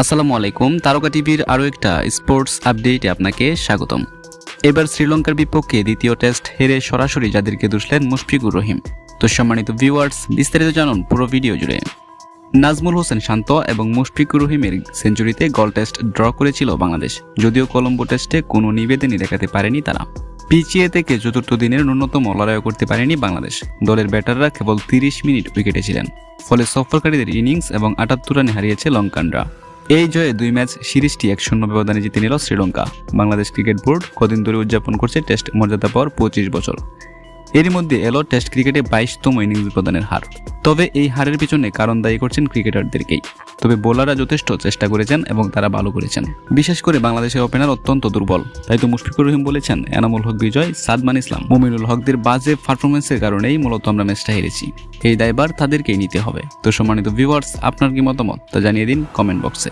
আসসালামু আলাইকুম, তারকা টিভির আরও একটা স্পোর্টস আপডেটে আপনাকে স্বাগতম। এবার শ্রীলঙ্কার বিপক্ষে দ্বিতীয় টেস্ট হেরে সরাসরি যাদেরকে দুষলেন মুশফিকুর রহিম। তো সম্মানিত ভিউয়ার্স, বিস্তারিত জানুন পুরো ভিডিও জুড়ে। নাজমুল হোসেন শান্ত এবং মুশফিকুর রহিমের সেঞ্চুরিতে গল টেস্ট ড্র করেছিল বাংলাদেশ। যদিও কলম্বো টেস্টে কোনো নিবেদনই দেখাতে পারেনি তারা। পিচিএ থেকে চতুর্থ দিনের ন্যূনতম লড়াইও করতে পারেনি বাংলাদেশ। দলের ব্যাটাররা কেবল তিরিশ মিনিট উইকেটে ছিলেন। ফলে সফরকারীদের ইনিংস এবং আটাত্তর রানে হারিয়েছে লঙ্কানরা। এই জয়ে দুই ম্যাচ সিরিজটি এক শূন্য ব্যবধানে জিতে নিল শ্রীলঙ্কা। বাংলাদেশ ক্রিকেট বোর্ড কদিন ধরে উদযাপন করছে টেস্ট মর্যাদা পাওয়ার পঁচিশ বছর। এরই মধ্যে এলো টেস্ট ক্রিকেটে বাইশতম ইনিংস প্রদানের হার। তবে এই হারের পিছনে কারণ দায়ী করছেন ক্রিকেটারদেরকেই। তবে বোলাররা যথেষ্ট চেষ্টা করেছেন এবং তারা ভালো করেছেন। বিশেষ করে বাংলাদেশের ওপেনার অত্যন্ত দুর্বল। তাই তো মুশফিকুর রহিম বলেছেন, এনামুল হক বিজয়, সাদমান ইসলাম, মুমিনুল হকদের বাজে পারফরমেন্সের কারণেই মূলত আমরা ম্যাচটা হেরেছি। এই দায়বার তাদেরকেই নিতে হবে। তো সম্মানিত ভিউয়ার্স, আপনার কি মতামত? তা জানিয়ে দিন কমেন্ট বক্সে।